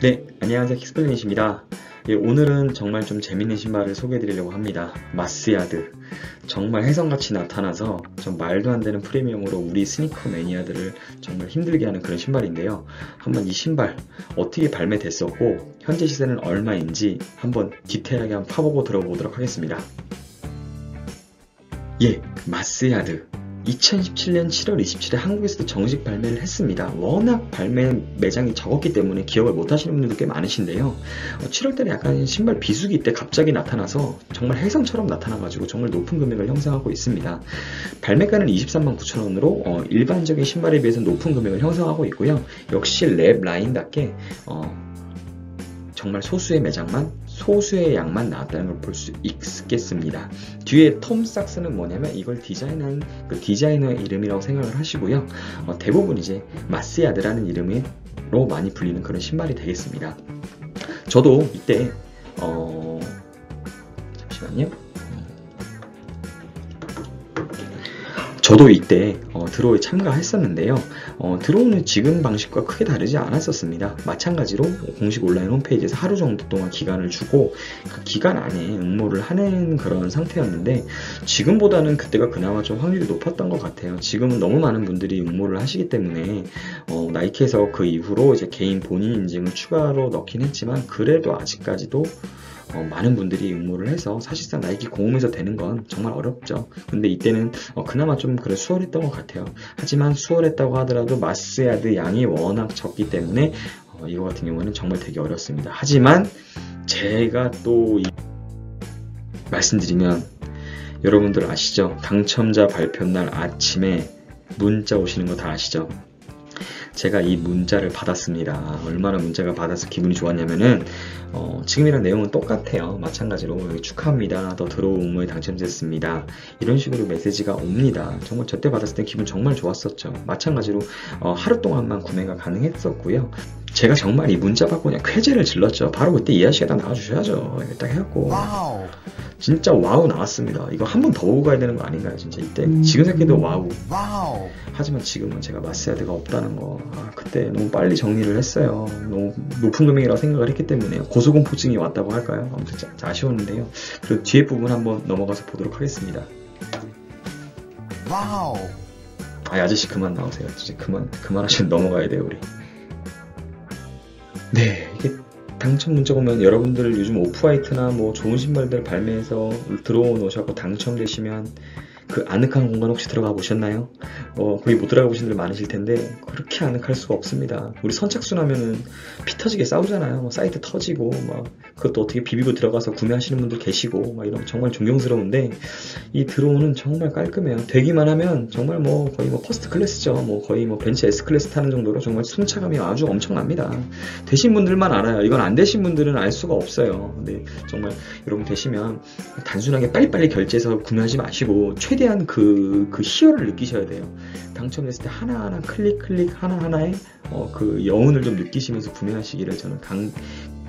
네, 안녕하세요. 킥스플레닛입니다. 예, 오늘은 정말 좀 재밌는 신발을 소개해드리려고 합니다. 마스야드. 정말 혜성같이 나타나서 좀 말도 안 되는 프리미엄으로 우리 스니커 매니아들을 정말 힘들게 하는 그런 신발인데요. 한번 이 신발 어떻게 발매됐었고 현재 시세는 얼마인지 한번 디테일하게 한번 파보고 들어보도록 하겠습니다. 예, 마스야드. 2017년 7월 27일 한국에서도 정식 발매를 했습니다. 워낙 발매 매장이 적었기 때문에 기억을 못 하시는 분들도 꽤 많으신데요. 7월 달에 어, 약간 신발 비수기 때 갑자기 나타나서 정말 해성처럼 나타나가지고 정말 높은 금액을 형성하고 있습니다. 발매가는 23만 9천 원으로 어, 일반적인 신발에 비해서 높은 금액을 형성하고 있고요. 역시 랩 라인답게 어, 정말 소수의 매장만 소수의 양만 나왔다는 걸 볼 수 있겠습니다. 뒤에 톰 삭스는 뭐냐면 이걸 디자인한 그 디자이너의 이름이라고 생각을 하시고요. 어, 대부분 이제 마스야드라는 이름으로 많이 불리는 그런 신발이 되겠습니다. 저도 이때 어 잠시만요. 저도 이때 어, 드로우에 참가했었는데요. 어, 드로우는 지금 방식과 크게 다르지 않았었습니다. 마찬가지로 공식 온라인 홈페이지에서 하루 정도 동안 기간을 주고 그 기간 안에 응모를 하는 그런 상태였는데 지금보다는 그때가 그나마 좀 확률이 높았던 것 같아요. 지금은 너무 많은 분들이 응모를 하시기 때문에 어, 나이키에서 그 이후로 이제 개인 본인 인증을 추가로 넣긴 했지만 그래도 아직까지도 어, 많은 분들이 응모를 해서 사실상 나이키 공홈에서 되는 건 정말 어렵죠. 근데 이때는 어, 그나마 좀 그래 수월했던 것 같아요. 하지만 수월했다고 하더라도 마스야드 양이 워낙 적기 때문에 어, 이거 같은 경우는 정말 되게 어렵습니다. 하지만 제가 또 말씀드리면 여러분들 아시죠? 당첨자 발표 날 아침에 문자 오시는 거 다 아시죠? 제가 이 문자를 받았습니다. 얼마나 문자가 받아서 기분이 좋았냐면은 어, 지금이랑 내용은 똑같아요. 마찬가지로 축하합니다. 더 들어온 응모에 당첨됐습니다. 이런 식으로 메시지가 옵니다. 정말 저때 받았을 때 기분 정말 좋았었죠. 마찬가지로 어, 하루 동안만 구매가 가능했었고요. 제가 정말 이 문자 받고 그냥 쾌재를 질렀죠. 바로 그때 이 아저씨가 다 나와주셔야죠. 딱 해갖고. 와우. 진짜 와우 나왔습니다. 이거 한 번더 보고 가야 되는 거 아닌가요? 진짜 이때. 음. 지금 생각해도 와우. 와우. 하지만 지금은 제가 마스야드가 없다는 거. 아, 그때 너무 빨리 정리를 했어요. 너무 높은 금액이라고 생각을 했기 때문에 고소공포증이 왔다고 할까요? 아무튼 자, 아쉬웠는데요. 그리고 뒤에 부분 한번 넘어가서 보도록 하겠습니다. 와우. 아, 아저씨 그만 나오세요. 진짜 그만, 그만하시면 넘어가야 돼요, 우리. 네, 이게 당첨 문자가 오면 여러분들 요즘 오프화이트나 뭐 좋은 신발들 발매해서 들어오셔서 당첨되시면 그 아늑한 공간 혹시 들어가 보셨나요? 어, 거기 못 들어가 보신 분들 많으실 텐데 그렇게 아늑할 수가 없습니다. 우리 선착순 하면은 피 터지게 싸우잖아요. 뭐 사이트 터지고 막 그것도 어떻게 비비고 들어가서 구매하시는 분들 계시고 막 이런 정말 존경스러운데 이 드로우는 정말 깔끔해요. 되기만 하면 정말 뭐 거의 뭐 퍼스트 클래스죠. 뭐 거의 뭐 벤츠 S 클래스 타는 정도로 정말 순차감이 아주 엄청납니다. 되신 분들만 알아요. 이건 안 되신 분들은 알 수가 없어요. 근데 정말 여러분 되시면 단순하게 빨리빨리 결제해서 구매하지 마시고 최 최대한 그, 그 희열을 느끼셔야 돼요. 당첨됐을 때 하나하나 클릭 클릭 하나하나의 어, 그 여운을 좀 느끼시면서 구매하시기를 저는 강,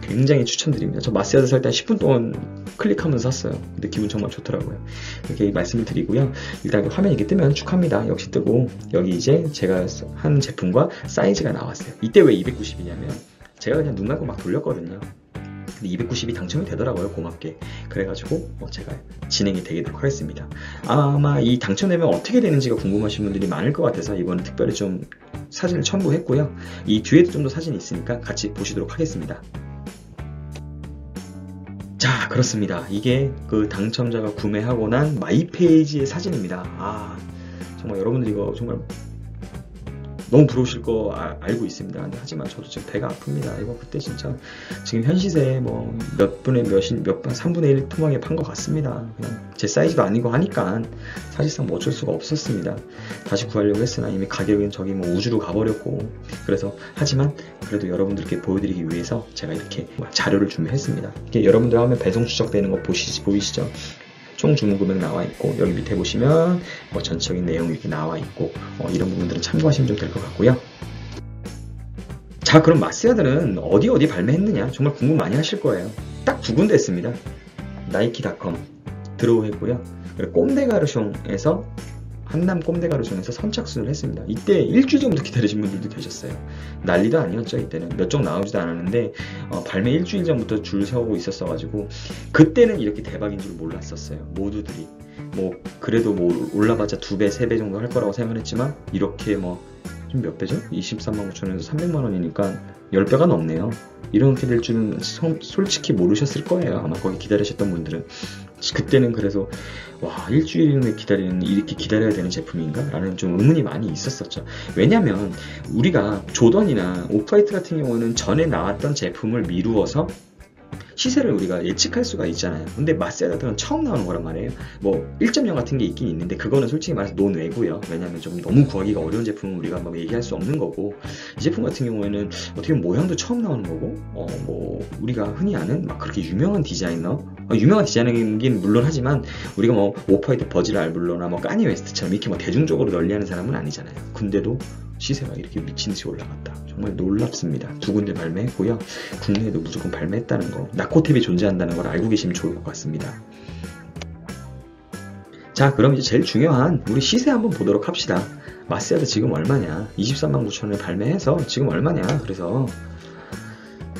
굉장히 추천드립니다. 저 마스야드 살 때 10분 동안 클릭하면서 샀어요. 근데 기분 정말 좋더라고요. 이렇게 말씀을 드리고요. 일단 화면이 이렇게 뜨면 축하합니다. 역시 뜨고 여기 이제 제가 한 제품과 사이즈가 나왔어요. 이때 왜 290이냐면 제가 그냥 눈 감고 막 돌렸거든요. 근데 290이 당첨이 되더라고요 고맙게. 그래가지고 뭐 제가 진행이 되도록 하겠습니다. 아마 이 당첨되면 어떻게 되는지가 궁금하신 분들이 많을 것 같아서 이번에 특별히 좀 사진을 첨부했고요. 이 뒤에도 좀 더 사진이 있으니까 같이 보시도록 하겠습니다. 자 그렇습니다. 이게 그 당첨자가 구매하고 난 마이 페이지의 사진입니다. 아 정말 여러분들 이거 정말 너무 부러우실 거 아, 알고 있습니다. 하지만 저도 지금 배가 아픕니다. 이거 그때 진짜 지금 현 시세에 뭐 몇 분의 몇인 몇분 3분의 1 투망에 판 것 같습니다. 그냥 제 사이즈도 아니고 하니까 사실상 뭐 어쩔 수가 없었습니다. 다시 구하려고 했으나 이미 가격은 저기 뭐 우주로 가버렸고 그래서 하지만 그래도 여러분들께 보여드리기 위해서 제가 이렇게 자료를 준비했습니다. 이게 여러분들 하면 배송 추적되는 거 보시, 보이시죠? 총 주문 금액 나와 있고 여기 밑에 보시면 뭐 전체적인 내용이 이렇게 나와 있고 어, 이런 부분들은 참고하시면 좀 될 것 같고요. 자 그럼 마스야드는 어디 어디 발매했느냐 정말 궁금 많이 하실 거예요. 딱 두 군데 했습니다. 나이키닷컴 드로우 했고요. 그리고 꼼데가르숑에서 한남 꼼데가루점에서 선착순을 했습니다. 이때 일주일 정도 기다리신 분들도 계셨어요. 난리도 아니었죠 이때는 몇 종 나오지도 않았는데 어, 발매 일주일 전부터 줄 세우고 있었어가지고 그때는 이렇게 대박인 줄 몰랐었어요. 모두들이 뭐 그래도 뭐 올라봤자 두 배, 세 배 정도 할 거라고 생각했지만 이렇게 뭐 좀 몇 배죠? 23만 9천원에서 300만 원이니까 10배가 넘네요. 이렇게 될 줄은 솔직히 모르셨을 거예요. 아마 거기 기다리셨던 분들은. 그때는 그래서 와 일주일을 기다리는 이렇게 기다려야 되는 제품인가? 라는 좀 의문이 많이 있었었죠. 왜냐면 우리가 조던이나 오프화이트 같은 경우는 전에 나왔던 제품을 미루어서 시세를 우리가 예측할 수가 있잖아요. 근데 마세다들은 처음 나오는 거란 말이에요. 뭐 1.0 같은 게 있긴 있는데 그거는 솔직히 말해서 논외고요. 왜냐하면 좀 너무 구하기가 어려운 제품은 우리가 막 얘기할 수 없는 거고 이 제품 같은 경우에는 어떻게 보면 모양도 처음 나오는 거고 어 뭐 우리가 흔히 아는 막 그렇게 유명한 디자이너 어, 유명한 디자이너긴 물론 하지만 우리가 뭐 오프화이트 버질 알블로나 뭐 까니 웨스트처럼 이렇게 뭐 대중적으로 널리하는 사람은 아니잖아요. 근데도 시세가 이렇게 미친듯이 올라갔다. 정말 놀랍습니다. 두 군데 발매했고요. 국내에도 무조건 발매했다는 거, 나코탭이 존재한다는 걸 알고 계시면 좋을 것 같습니다. 자, 그럼 이제 제일 중요한 우리 시세 한번 보도록 합시다. 마스야드 지금 얼마냐? 23만 9천 원에 발매해서 지금 얼마냐? 그래서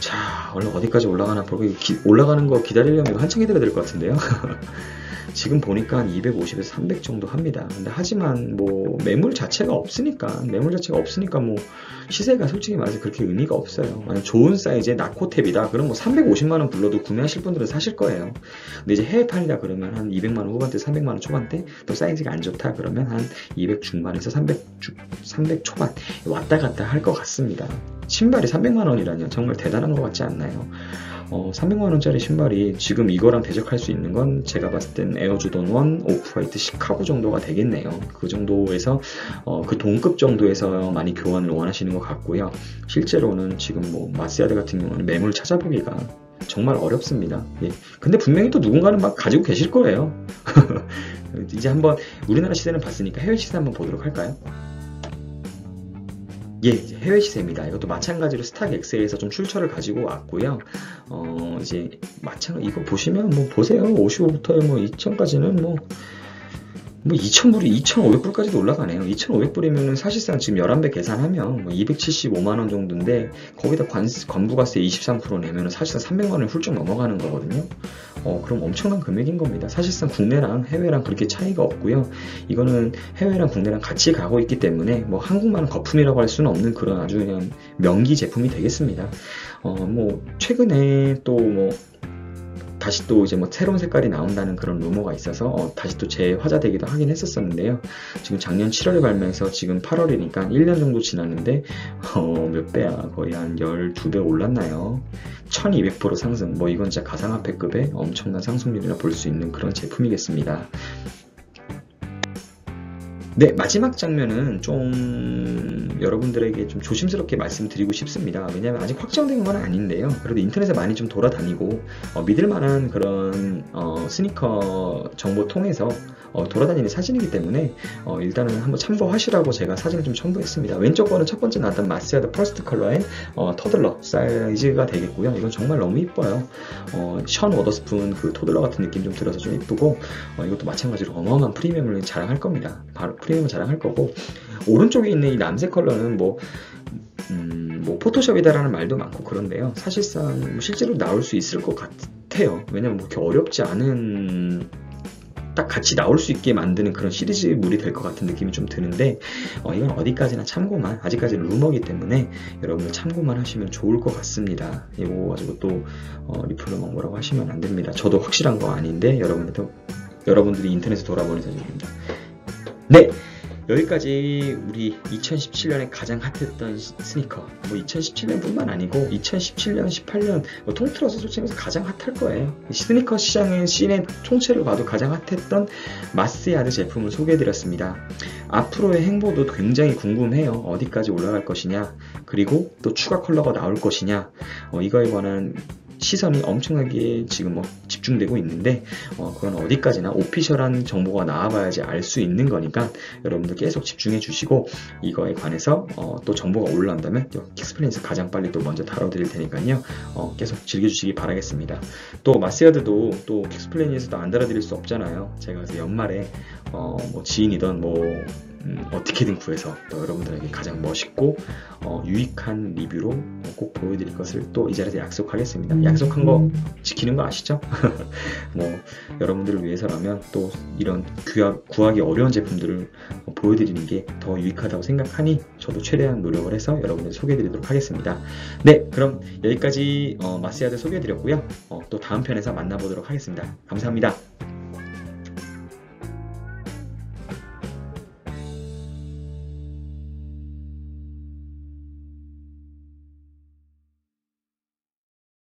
자, 얼른 어디까지 올라가나 보고 올라가는 거 기다리려면 한참 기다려야 될 것 같은데요. 지금 보니까 한 250에서 300 정도 합니다. 근데 하지만 뭐 매물 자체가 없으니까 매물 자체가 없으니까 뭐 시세가 솔직히 말해서 그렇게 의미가 없어요. 좋은 사이즈의 나코탭이다. 그럼 뭐 350만 원 불러도 구매하실 분들은 사실 거예요. 근데 이제 해외 판이다 그러면 한 200만 원 후반대, 300만 원 초반대, 또 사이즈가 안 좋다 그러면 한 200 중반에서 300 300 초반 왔다 갔다 할 것 같습니다. 신발이 300만 원이라뇨 정말 대단한 것 같지 않나요? 어, 300만원짜리 신발이 지금 이거랑 대적할 수 있는 건 제가 봤을 땐 에어조던 1, 오프화이트 시카고 정도가 되겠네요. 그 정도에서 어, 그 동급 정도에서 많이 교환을 원하시는 것 같고요. 실제로는 지금 뭐 마스야드 같은 경우는 매물 찾아보기가 정말 어렵습니다. 예. 근데 분명히 또 누군가는 막 가지고 계실 거예요. 이제 한번 우리나라 시세는 봤으니까 해외 시세 한번 보도록 할까요? 예, 해외 시세입니다. 이것도 마찬가지로 스탁 엑셀에서 좀 출처를 가지고 왔고요. 어, 이제 마찬가지 이거 보시면 뭐 보세요. 55부터 뭐 2000까지는 뭐 뭐 2,000불이 2,500불까지도 올라가네요. 2,500불이면 사실상 지금 11배 계산하면 뭐 275만원 정도인데 거기다 관, 관부가세 23% 내면 사실상 300만원이 훌쩍 넘어가는 거거든요. 어, 그럼 엄청난 금액인 겁니다. 사실상 국내랑 해외랑 그렇게 차이가 없고요. 이거는 해외랑 국내랑 같이 가고 있기 때문에 뭐 한국만은 거품이라고 할 수는 없는 그런 아주 그냥 명기 제품이 되겠습니다. 어, 뭐 최근에 또뭐 다시 또 이제 뭐 새로운 색깔이 나온다는 그런 루머가 있어서 어, 다시 또 재화자되기도 하긴 했었었는데요. 지금 작년 7월에 발매해서 지금 8월이니까 1년 정도 지났는데 어, 몇 배야? 거의 한 12배 올랐나요? 1200% 상승. 뭐 이건 진짜 가상화폐급의 엄청난 상승률이라 볼 수 있는 그런 제품이겠습니다. 네, 마지막 장면은 좀 여러분들에게 좀 조심스럽게 말씀드리고 싶습니다. 왜냐하면 아직 확정된 건 아닌데요. 그래도 인터넷에 많이 좀 돌아다니고 어, 믿을 만한 그런 어, 스니커 정보 통해서 어, 돌아다니는 사진이기 때문에 어, 일단은 한번 참고하시라고 제가 사진을 좀 첨부했습니다. 왼쪽 거는 첫 번째 나왔던 마스야드 퍼스트 컬러의 어, 터들러 사이즈가 되겠고요. 이건 정말 너무 이뻐요. 어, 션 워더스푼 그 토들러 같은 느낌 좀 들어서 좀 이쁘고 어, 이것도 마찬가지로 어마어마한 프리미엄을 자랑할 겁니다. 바로 프레임을 자랑할 거고 오른쪽에 있는 이 남색 컬러는 뭐 음, 뭐 포토샵이다라는 말도 많고 그런데요. 사실상 뭐 실제로 나올 수 있을 것 같아요. 왜냐면 뭐 그렇게 어렵지 않은 딱 같이 나올 수 있게 만드는 그런 시리즈물이 될 것 같은 느낌이 좀 드는데 어, 이건 어디까지나 참고만 아직까지는 루머기 때문에 여러분들 참고만 하시면 좋을 것 같습니다 이거 가지고 또 어, 리플로 막 뭐라고 하시면 안 됩니다 저도 확실한 거 아닌데 여러분들도 여러분들이 인터넷에 돌아보는 사진입니다 네! 여기까지 우리 2017년에 가장 핫했던 스니커. 뭐 2017년뿐만 아니고 2017년, 18년 뭐 통틀어서 솔직히 말해서 가장 핫할 거예요. 스니커 시장의 씬의 총체를 봐도 가장 핫했던 마스야드 제품을 소개해드렸습니다. 앞으로의 행보도 굉장히 궁금해요. 어디까지 올라갈 것이냐. 그리고 또 추가 컬러가 나올 것이냐. 어, 이거에 관한 시선이 엄청나게 지금 뭐 집중되고 있는데 어, 그건 어디까지나 오피셜한 정보가 나와봐야지 알 수 있는 거니까 여러분들 계속 집중해 주시고 이거에 관해서 어, 또 정보가 올라온다면 킥스플레인에서 가장 빨리 또 먼저 다뤄드릴 테니까요 어, 계속 즐겨주시기 바라겠습니다. 또 마스야드도 또 킥스플레인에서도 안 다뤄드릴 수 없잖아요. 제가 연말에 어, 뭐 지인이던 뭐 음, 어떻게든 구해서 또 여러분들에게 가장 멋있고 어, 유익한 리뷰로 꼭 보여드릴 것을 또 이 자리에서 약속하겠습니다. 약속한 거 지키는 거 아시죠? 뭐 여러분들을 위해서라면 또 이런 구하, 구하기 어려운 제품들을 보여드리는 게 더 유익하다고 생각하니 저도 최대한 노력을 해서 여러분들 소개해드리도록 하겠습니다. 네, 그럼 여기까지 어, 마스야드 소개해드렸고요. 어, 또 다음 편에서 만나보도록 하겠습니다. 감사합니다.